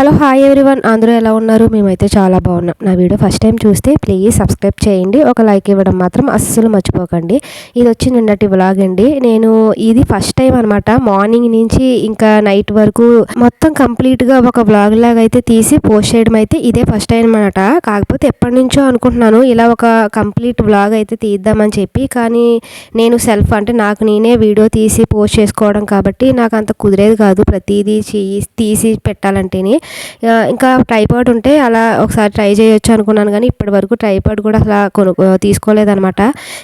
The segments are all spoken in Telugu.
హలో హాయ్ ఎవ్రీవన్ అందరూ ఎలా ఉన్నారు? మేమైతే చాలా బాగున్నాం. నా వీడియో ఫస్ట్ టైం చూస్తే ప్లీజ్ సబ్స్క్రైబ్ చేయండి. ఒక లైక్ ఇవ్వడం మాత్రం అస్సలు మర్చిపోకండి. ఇది వచ్చి నిన్నటి వ్లాగ్ అండి. నేను ఇది ఫస్ట్ టైం అనమాట మార్నింగ్ నుంచి ఇంకా నైట్ వరకు మొత్తం కంప్లీట్గా ఒక వ్లాగ్ లాగా అయితే తీసి పోస్ట్ చేయడం అయితే ఇదే ఫస్ట్ టైం అనమాట కాకపోతే ఎప్పటి నుంచో అనుకుంటున్నాను ఇలా ఒక కంప్లీట్ వ్లాగ్ అయితే తీద్దామని చెప్పి. కానీ నేను సెల్ఫ్ అంటే నాకు నేనే వీడియో తీసి పోస్ట్ చేసుకోవడం కాబట్టి నాకు అంత కుదిరేది కాదు. ప్రతిదీ తీసి పెట్టాలంటేనే. ఇంకా ట్రైపాడ్ ఉంటే అలా ఒకసారి ట్రై చేయొచ్చు అనుకున్నాను కానీ ఇప్పటి వరకు ట్రైపాడ్ కూడా అసలు కొను తీసుకోలేదనమాట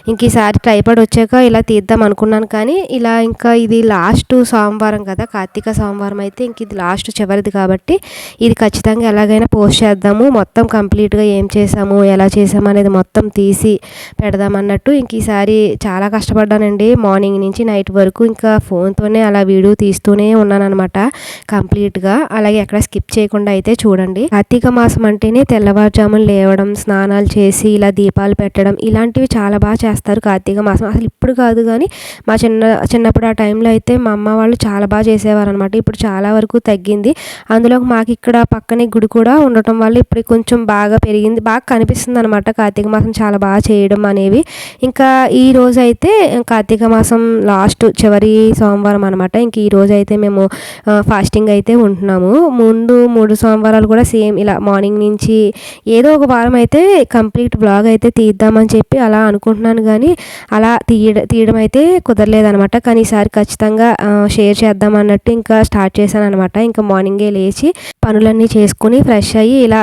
ఇంక ఈసారి ట్రైపాడ్ వచ్చాక ఇలా తీద్దాం అనుకున్నాను కానీ ఇలా ఇంకా ఇది లాస్ట్ సోమవారం కదా కార్తీక సోమవారం అయితే ఇంక ఇది లాస్ట్ చివరిది కాబట్టి ఇది ఖచ్చితంగా ఎలాగైనా పోస్ట్ చేద్దాము. మొత్తం కంప్లీట్గా ఏం చేసాము ఎలా చేసాము అనేది మొత్తం తీసి పెడదామన్నట్టు ఇంక ఈసారి చాలా కష్టపడ్డానండి. మార్నింగ్ నుంచి నైట్ వరకు ఇంకా ఫోన్తోనే అలా వీడియో తీస్తూనే ఉన్నాను అనమాట కంప్లీట్గా అలాగే ఎక్కడ స్కిప్ చేయకుండా అయితే చూడండి. కార్తీక మాసం అంటేనే తెల్లవారుజామున లేవడం స్నానాలు చేసి ఇలా దీపాలు పెట్టడం ఇలాంటివి చాలా బాగా చేస్తారు కార్తీక మాసం. అసలు ఇప్పుడు కాదు కానీ మా చిన్న చిన్నప్పుడు ఆ టైంలో అయితే మా అమ్మ వాళ్ళు చాలా బాగా చేసేవారు అనమాట ఇప్పుడు చాలా వరకు తగ్గింది. అందులో మాకు ఇక్కడ పక్కనే గుడి కూడా ఉండటం వల్ల ఇప్పుడు కొంచెం బాగా పెరిగింది. బాగా కనిపిస్తుంది అనమాట కార్తీక మాసం చాలా బాగా చేయడం అనేవి. ఇంకా ఈ రోజు అయితే కార్తీక మాసం లాస్ట్ చివరి సోమవారం అనమాట ఇంక ఈ రోజు అయితే మేము ఫాస్టింగ్ అయితే ఉంటున్నాము. ముందు మూడు సోమవారాలు కూడా సేమ్ ఇలా మార్నింగ్ నుంచి ఏదో ఒక వారం అయితే కంప్లీట్ బ్లాగ్ అయితే తీద్దామని చెప్పి అలా అనుకుంటున్నాను కానీ అలా తీయడం తీయడం అయితే కుదరలేదనమాట కానీ ఈసారి ఖచ్చితంగా షేర్ చేద్దాం అన్నట్టు ఇంకా స్టార్ట్ చేశాను అనమాట ఇంకా మార్నింగే లేచి పనులన్నీ చేసుకుని ఫ్రెష్ అయ్యి ఇలా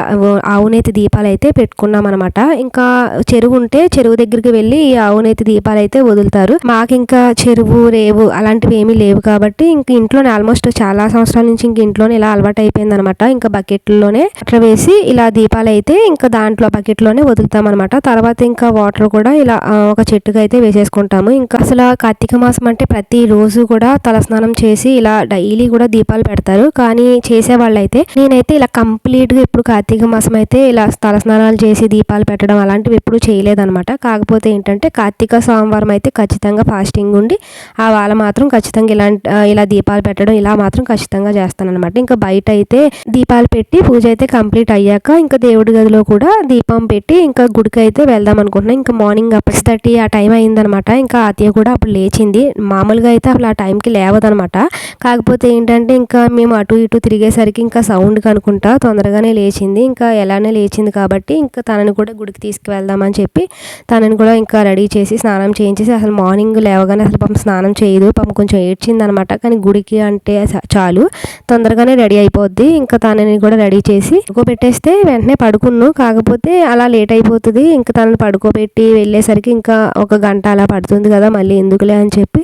ఆవునేతి దీపాలు అయితే పెట్టుకున్నాం అనమాట ఇంకా చెరువు ఉంటే చెరువు దగ్గరికి వెళ్ళి ఈ ఆవునేతి దీపాలు అయితే వదులుతారు. మాకు ఇంకా చెరువు రేవు అలాంటివి ఏమీ లేవు కాబట్టి ఇంక ఇంట్లోనే ఆల్మోస్ట్ చాలా సంవత్సరాల నుంచి ఇంక ఇంట్లోనే ఇలా అలవాటు అయిపోయింది అనమాట ఇంకా బకెట్లోనే అట్లా వేసి ఇలా దీపాలు అయితే ఇంకా దాంట్లో బకెట్లోనే వదులుతాం అనమాట తర్వాత ఇంకా వాటర్ కూడా ఇలా ఒక చెట్టుకు అయితే వేసేసుకుంటాము. ఇంకా అసలు కార్తీక మాసం అంటే ప్రతి రోజు కూడా తలస్నానం చేసి ఇలా డైలీ కూడా దీపాలు పెడతారు. కానీ చేసే వాళ్ళైతే నేనైతే ఇలా కంప్లీట్గా ఇప్పుడు కార్తీక మాసం అయితే ఇలా తలస్నానాలు చేసి దీపాలు పెట్టడం అలాంటివి ఎప్పుడు చేయలేదన్నమాట. కాకపోతే ఏంటంటే కార్తీక సోమవారం అయితే ఖచ్చితంగా ఫాస్టింగ్ ఉండి ఆ వాళ్ళ మాత్రం ఖచ్చితంగా ఇలాంటి ఇలా దీపాలు పెట్టడం ఇలా మాత్రం ఖచ్చితంగా చేస్తాను అనమాట ఇంకా బయట అయితే దీపాలు పెట్టి పూజ అయితే కంప్లీట్ అయ్యాక ఇంకా దేవుడి గదిలో కూడా దీపం పెట్టి ఇంకా గుడికి అయితే వెళ్దాం అనుకుంటున్నాం. ఇంకా మార్నింగ్ సిక్స్ థర్టీ ఆ టైం అయిందనమాట. ఇంకా అతయ్య కూడా అప్పుడు లేచింది. మామూలుగా అయితే అసలు ఆ టైంకి లేవదనమాట. కాకపోతే ఏంటంటే ఇంకా మేము అటు ఇటు తిరిగేసరికి ఇంకా సౌండ్ కనుకుంటా తొందరగానే లేచింది. ఇంకా ఎలానే లేచింది కాబట్టి ఇంకా తనని కూడా గుడికి తీసుకువెళ్దామని చెప్పి తనని కూడా ఇంకా రెడీ చేసి స్నానం చేయించేసి అసలు మార్నింగ్ లేవగానే అసలు పాపం స్నానం చేయదు. పాపం కొంచెం ఏడ్చింది అనమాట కానీ గుడికి అంటే చాలు. తొందరగానే రెడీ అయిపోద్ది. ఇంకా తనని కూడా రెడీ చేసి పడుకోబెట్టేస్తే వెంటనే పడుకున్నాను కాకపోతే అలా లేట్ అయిపోతుంది. ఇంకా తనని పడుకోబెట్టి వెళ్ళేసరికి ఇంకా ఒక గంట అలా పడుతుంది కదా మళ్ళీ ఎందుకులే అని చెప్పి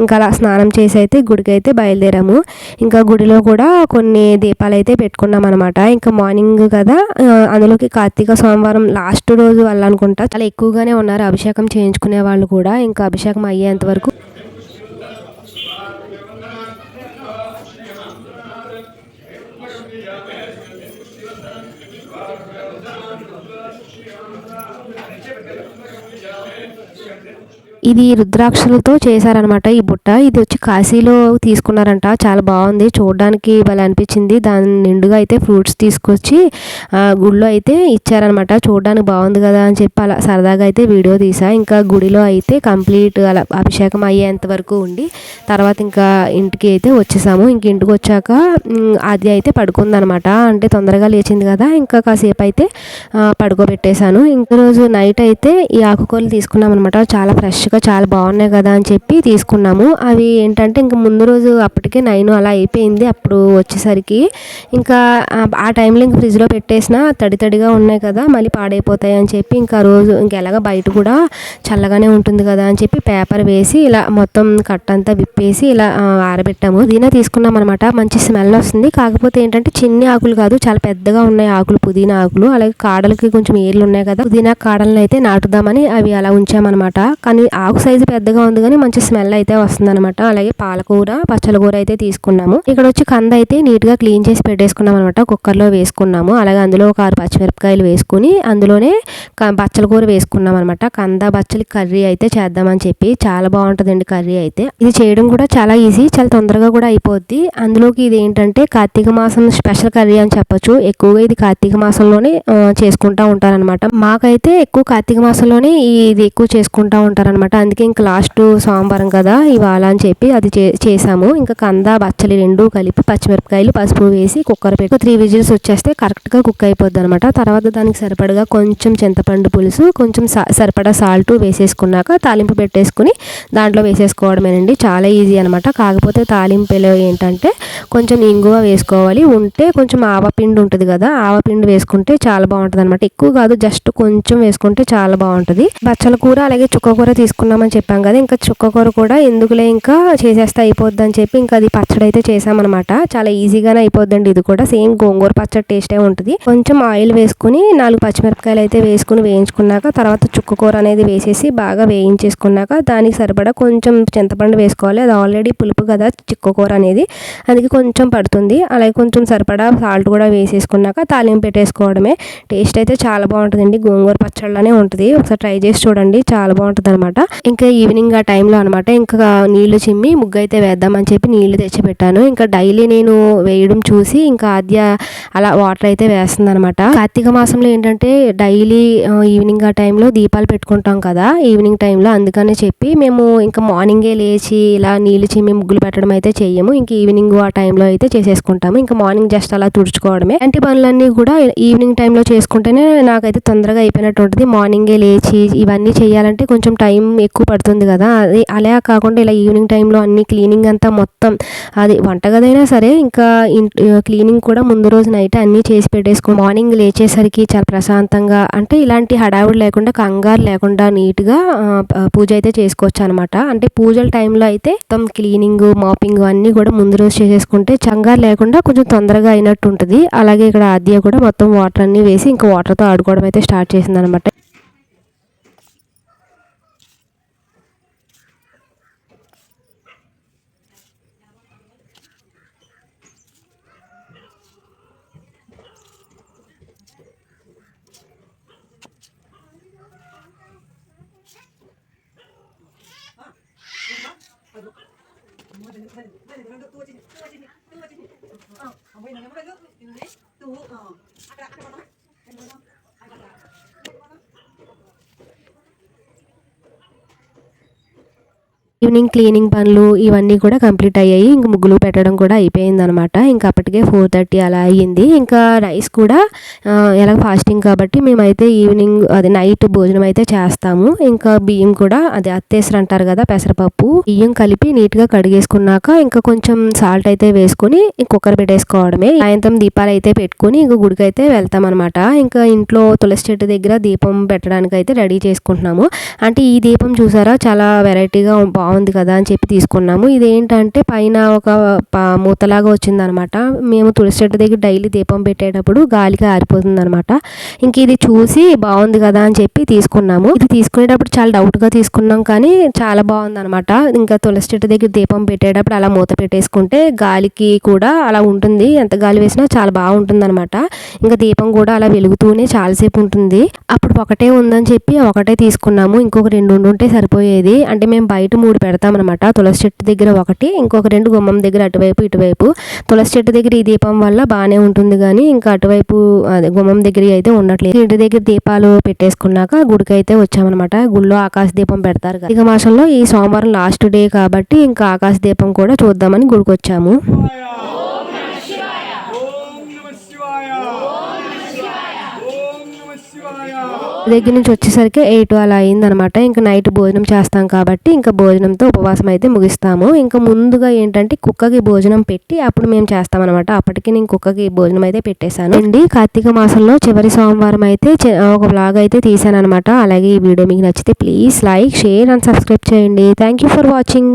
ఇంకా అలా స్నానం చేసి అయితే గుడికి అయితే బయలుదేరాము. ఇంకా గుడిలో కూడా కొన్ని దీపాలు అయితే పెట్టుకున్నాం అనమాట ఇంకా మార్నింగ్ కదా అందులోకి కార్తీక సోమవారం లాస్ట్ రోజు వెళ్ళాలనుకుంటా. చాలా ఎక్కువగానే ఉన్నారు అభిషేకం చేయించుకునే వాళ్ళు కూడా. ఇంకా అభిషేకం అయ్యేంత వరకు Thank you. ఇది రుద్రాక్షలతో చేశారనమాట ఈ బుట్ట. ఇది వచ్చి కాశీలో తీసుకున్నారంట. చాలా బాగుంది. చూడడానికి భలే అనిపించింది. దాని నిండుగా అయితే ఫ్రూట్స్ తీసుకొచ్చి గుడిలో అయితే ఇచ్చారనమాట చూడడానికి బాగుంది కదా అని చెప్పి అలా సరదాగా అయితే వీడియో తీసా. ఇంకా గుడిలో అయితే కంప్లీట్ అలా అభిషేకం అయ్యేంత వరకు ఉండి తర్వాత ఇంకా ఇంటికి అయితే వచ్చేసాము. ఇంక ఇంటికి వచ్చాక అది అయితే పడుకుందనమాట అంటే తొందరగా లేచింది కదా. ఇంకా కాసేపు అయితే పడుకోబెట్టేశాను. ఇంక రోజు నైట్ అయితే ఈ ఆకుకూరలు తీసుకున్నాం అనమాట చాలా ఫ్రెష్ ఫ్రెష్గా చాలా బాగున్నాయి కదా అని చెప్పి తీసుకున్నాము. అవి ఏంటంటే ఇంకా ముందు రోజు అప్పటికే నైన్ అలా అయిపోయింది అప్పుడు వచ్చేసరికి. ఇంకా ఆ టైంలో ఇంక ఫ్రిడ్జ్లో పెట్టేసిన తడి తడిగా ఉన్నాయి కదా మళ్ళీ పాడైపోతాయి అని చెప్పి ఇంకా రోజు ఇంకెలాగ బయట కూడా చల్లగానే ఉంటుంది కదా అని చెప్పి పేపర్ వేసి ఇలా మొత్తం కట్టంతా విప్పేసి ఇలా ఆరబెట్టాము. పుదీనా తీసుకున్నాం అనమాట మంచి స్మెల్ వస్తుంది. కాకపోతే ఏంటంటే చిన్ని ఆకులు కాదు చాలా పెద్దగా ఉన్నాయి ఆకులు పుదీనా ఆకులు. అలాగే కాడలకి కొంచెం ఏళ్ళు ఉన్నాయి కదా పుదీనా కాడలను అయితే నాటుదామని అవి అలా ఉంచామన్నమాట. కానీ ఆకు సైజు పెద్దగా ఉంది కానీ మంచి స్మెల్ అయితే వస్తుంది అనమాట అలాగే పాలకూర పచ్చల కూర అయితే తీసుకున్నాము. ఇక్కడ వచ్చి కంద అయితే నీట్గా క్లీన్ చేసి పెట్టేసుకున్నాం అనమాట కుక్కర్లో వేసుకున్నాము. అలాగే అందులో ఒక ఆరు పచ్చిమిరపకాయలు వేసుకుని అందులోనే బచ్చల కూర వేసుకున్నాం అనమాట కంద బచ్చలి కర్రీ అయితే చేద్దామని చెప్పి చాలా బాగుంటుందండి కర్రీ అయితే. ఇది చేయడం కూడా చాలా ఈజీ చాలా తొందరగా కూడా అయిపోద్ది. అందులోకి ఇది ఏంటంటే కార్తీక మాసం స్పెషల్ కర్రీ అని చెప్పొచ్చు. ఎక్కువగా ఇది కార్తీక మాసంలోనే చేసుకుంటా ఉంటారనమాట మాకైతే ఎక్కువ కార్తీక మాసంలోనే ఇది ఎక్కువ చేసుకుంటా ఉంటారనమాట అందుకే ఇంకా లాస్ట్ సోమవారం కదా ఇవాళ అని చెప్పి అది చేసాము. ఇంకా కంద బచ్చలి రెండు కలిపి పచ్చిమిరపకాయలు పసుపు వేసి కుక్కర్ పెట్టి త్రీ విజిల్స్ వచ్చేస్తే కరెక్ట్గా కుక్ అయిపోద్ది అనమాట తర్వాత దానికి సరిపడగా కొంచెం చింతపండు పులుసు కొంచెం సరిపడా సాల్ట్ వేసేసుకున్నాక తాలింపు పెట్టేసుకుని దాంట్లో వేసేసుకోవడమేనండి. చాలా ఈజీ అనమాట. కాకపోతే తాలింపులో ఏంటంటే కొంచెం ఇంగువ వేసుకోవాలి. ఉంటే కొంచెం ఆవపిండి ఉంటుంది కదా ఆవపిండి వేసుకుంటే చాలా బాగుంటుంది అనమాట ఎక్కువ కాదు జస్ట్ కొంచెం వేసుకుంటే చాలా బాగుంటుంది. బచ్చల కూర అలాగే చుక్క కూర చేసుకున్నామని చెప్పాం కదా ఇంకా చుక్క కూర కూడా ఎందుకులే ఇంకా చేసేస్తే అయిపోద్ది అని చెప్పి ఇంకా అది పచ్చడి అయితే చేసామన్నమాట. చాలా ఈజీగానే అయిపోద్దండి ఇది కూడా. సేమ్ గోంగూర పచ్చడి టేస్టే ఉంటుంది. కొంచెం ఆయిల్ వేసుకుని నాలుగు పచ్చిమిరపకాయలు అయితే వేసుకుని వేయించుకున్నాక తర్వాత చుక్క కూర అనేది వేసేసి బాగా వేయించేసుకున్నాక దానికి సరిపడా కొంచెం చింతపండు వేసుకోవాలి. అది ఆల్రెడీ పులుపు కదా చుక్క కూర అనేది. అందుకే కొంచెం పడుతుంది. అలాగే కొంచెం సరిపడా సాల్ట్ కూడా వేసేసుకున్నాక తాలింపు పెట్టేసుకోవడమే. టేస్ట్ అయితే చాలా బాగుంటుందండి. గోంగూర పచ్చళ్ళనే ఉంటుంది. ఒకసారి ట్రై చేసి చూడండి. చాలా బాగుంటుంది అనమాట ఇంకా ఈవినింగ్ ఆ టైంలో అనమాట ఇంకా నీళ్ళు చిమ్మి ముగ్గు అయితే వేద్దామని చెప్పి నీళ్ళు తెచ్చిపెట్టాను. ఇంకా డైలీ నేను వేయడం చూసి ఇంకా ఆద్య అలా వాటర్ అయితే వేస్తుంది అనమాట కార్తీక మాసంలో ఏంటంటే డైలీ ఈవినింగ్ ఆ టైంలో దీపాలు పెట్టుకుంటాం కదా ఈవినింగ్ టైంలో అందుకని చెప్పి మేము ఇంకా మార్నింగే లేచి ఇలా నీళ్ళు చిమ్మి ముగ్గులు పెట్టడం అయితే చెయ్యము. ఇంక ఈవినింగ్ ఆ టైంలో అయితే చేసేసుకుంటాము. ఇంకా మార్నింగ్ జస్ట్ అలా తుడుచుకోవడమే. అంటి పనులన్నీ కూడా ఈవినింగ్ టైంలో చేసుకుంటేనే నాకైతే తొందరగా అయిపోయినట్టు ఉంటుంది మార్నింగే లేచి ఇవన్నీ చేయాలంటే కొంచెం టైం ఎక్కువ పడుతుంది కదా. అది అలా కాకుండా ఇలా ఈవినింగ్ టైంలో అన్ని క్లీనింగ్ అంతా మొత్తం అది వంటగదైనా సరే ఇంకా క్లీనింగ్ కూడా ముందు రోజు నైట్ అన్నీ చేసి పెట్టేసుకో మార్నింగ్ లేచేసరికి చాలా ప్రశాంతంగా అంటే ఇలాంటి హడావుడు లేకుండా కంగారు లేకుండా నీట్గా పూజ అయితే చేసుకోవచ్చు అనమాట అంటే పూజల టైంలో అయితే మొత్తం క్లీనింగ్ మాపింగ్ అన్నీ కూడా ముందు రోజు చేసేసుకుంటే చంగారు లేకుండా కొంచెం తొందరగా అయినట్టు ఉంటుంది అలాగే ఇక్కడ ఆద్య కూడా మొత్తం వాటర్ అన్నీ వేసి ఇంకా వాటర్తో ఆడుకోవడం అయితే స్టార్ట్ చేసింది అనమాట ตัวจริงตัวจริงตัวจริงเอาเอาไปหน่อยนะมาเลยลูกอยู่ตรงนี้ตัวอ่า ఈవినింగ్ క్లీనింగ్ పనులు ఇవన్నీ కూడా కంప్లీట్ అయ్యాయి. ఇంక ముగ్గులు పెట్టడం కూడా అయిపోయింది అనమాట ఇంకా అప్పటికే ఫోర్ థర్టీ అలా అయ్యింది. ఇంకా రైస్ కూడా ఎలా ఫాస్టింగ్ కాబట్టి మేమైతే ఈవినింగ్ అది నైట్ భోజనం అయితే చేస్తాము. ఇంకా బియ్యం కూడా అది అత్తేసరి అంటారు కదా పెసరపప్పు బియ్యం కలిపి నీట్గా కడిగేసుకున్నాక ఇంకా కొంచెం సాల్ట్ అయితే వేసుకొని కుక్కర్ పెట్టేసుకోవడమే. సాయంత్రం దీపాలు అయితే పెట్టుకుని ఇంకా గుడికి అయితే వెళ్తాం అనమాట ఇంకా ఇంట్లో తులసి చెట్టు దగ్గర దీపం పెట్టడానికి అయితే రెడీ చేసుకుంటున్నాము. అంటే ఈ దీపం చూసారా చాలా వెరైటీగా బాగుంది. బాగుంది కదా అని చెప్పి తీసుకున్నాము. ఇది ఏంటంటే పైన ఒక మూతలాగా వచ్చిందనమాట. మేము తులసి చెట్టు దగ్గర డైలీ దీపం పెట్టేటప్పుడు గాలికి ఆరిపోతుంది అనమాట ఇంక ఇది చూసి బాగుంది కదా అని చెప్పి తీసుకున్నాము. ఇది తీసుకునేటప్పుడు చాలా డౌట్గా తీసుకున్నాం కానీ చాలా బాగుంది అనమాట ఇంకా తులసి చెట్టు దగ్గర దీపం పెట్టేటప్పుడు అలా మూత పెట్టేసుకుంటే గాలికి కూడా అలా ఉంటుంది. ఎంత గాలి వేసినా చాలా బాగుంటుంది అనమాట ఇంకా దీపం కూడా అలా వెలుగుతూనే చాలాసేపు ఉంటుంది. అప్పుడు ఒకటే ఉందని చెప్పి ఒకటే తీసుకున్నాము. ఇంకొక రెండు ఉంటే సరిపోయేది. అంటే మేము బయట మూడు పెడతామన్నమాట తులసి చెట్టు దగ్గర ఒకటి ఇంకొక రెండు గుమ్మం దగ్గర అటువైపు ఇటువైపు. తులసి చెట్టు దగ్గర ఈ దీపం వల్ల బాగానే ఉంటుంది కానీ ఇంకా అటువైపు అదే గుమ్మం దగ్గర అయితే ఉండట్లేదు. ఇంటి దగ్గర దీపాలు పెట్టేసుకున్నాక గుడికి అయితే వచ్చామన్నమాట. గుళ్ళో ఆకాశ దీపం పెడతారు ఇక మాసంలో ఈ సోమవారం లాస్ట్ డే కాబట్టి ఇంకా ఆకాశ దీపం కూడా చూద్దామని గుడికి వచ్చాము దగ్గర నుంచి వచ్చేసరికి ఎయిట్ అలా అయిందనమాట. ఇంకా నైట్ భోజనం చేస్తాం కాబట్టి ఇంకా భోజనంతో ఉపవాసం అయితే ముగిస్తాము. ఇంకా ముందుగా ఏంటంటే కుక్కకి భోజనం పెట్టి అప్పుడు మేము చేస్తామన్నమాట అప్పటికి నేను కుక్కకి భోజనం అయితే పెట్టేశాను. అండి కార్తీక మాసంలో చివరి సోమవారం అయితే ఒక బ్లాగ్ అయితే తీసాను అనమాట అలాగే ఈ వీడియో మీకు నచ్చితే please like share and subscribe చేయండి. Thank you for watching